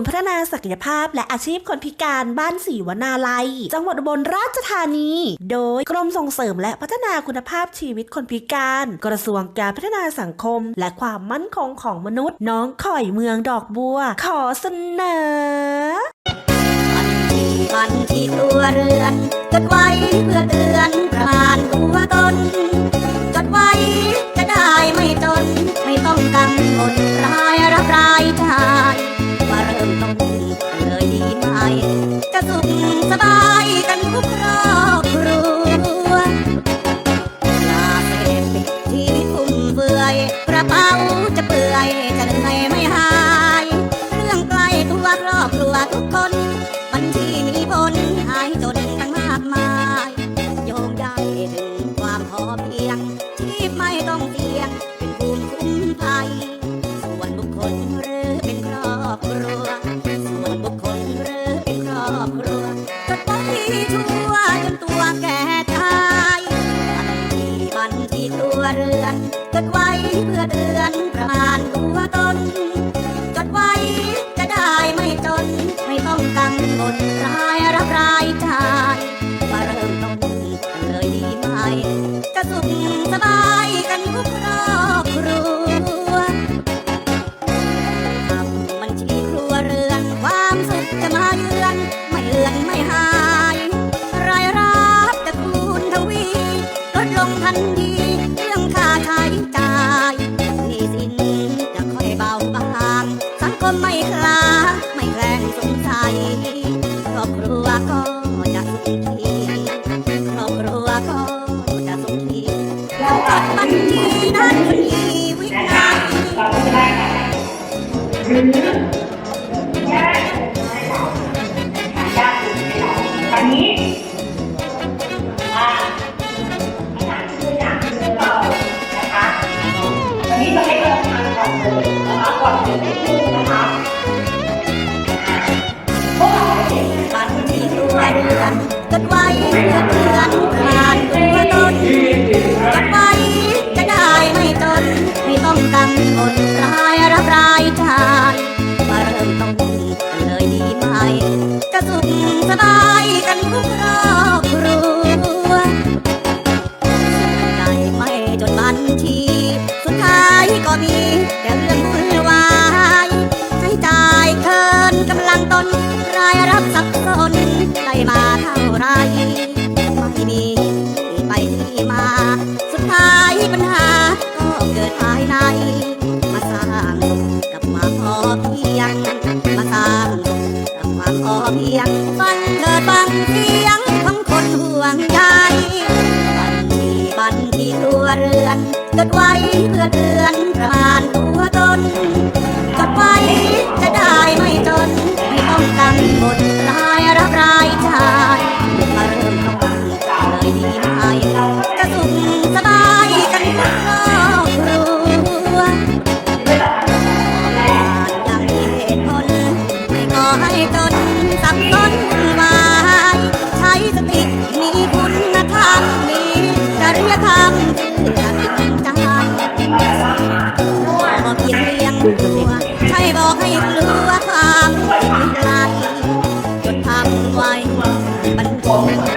นย์พัฒนาศักยภาพ และอาชีพคนพิการบ้านศรีวนาลัย จังหวัดอุบลราชธานี โดยกรมส่งเสริมและพัฒนาคุณภาพชีวิตคนพิการ กระทรวงการพัฒนาสังคม และความมั่นคงของมนุษย์ น้องข่อยเมืองดอกบัว ขอเสนอพันที่ตัวเรือนจดไว้เพื่อเตือนปราณตัวตนจดไว้จะได้ไม่จน ไม่ต้องกังวลรายรับรายจ่าย เรือนเกิดไว้เพื่อเดือนประมาณตัว มันมีนั่นมีวิญญาณอันนี้นะคะพวกเราเห็นร้านที่ด้วยนะคะ เสียงของคนห่วงใยบันทีบันทีตัวเรือนจดไวเพื่อเตือนผ่านตัวตนจดไวจะได้ไม่จน por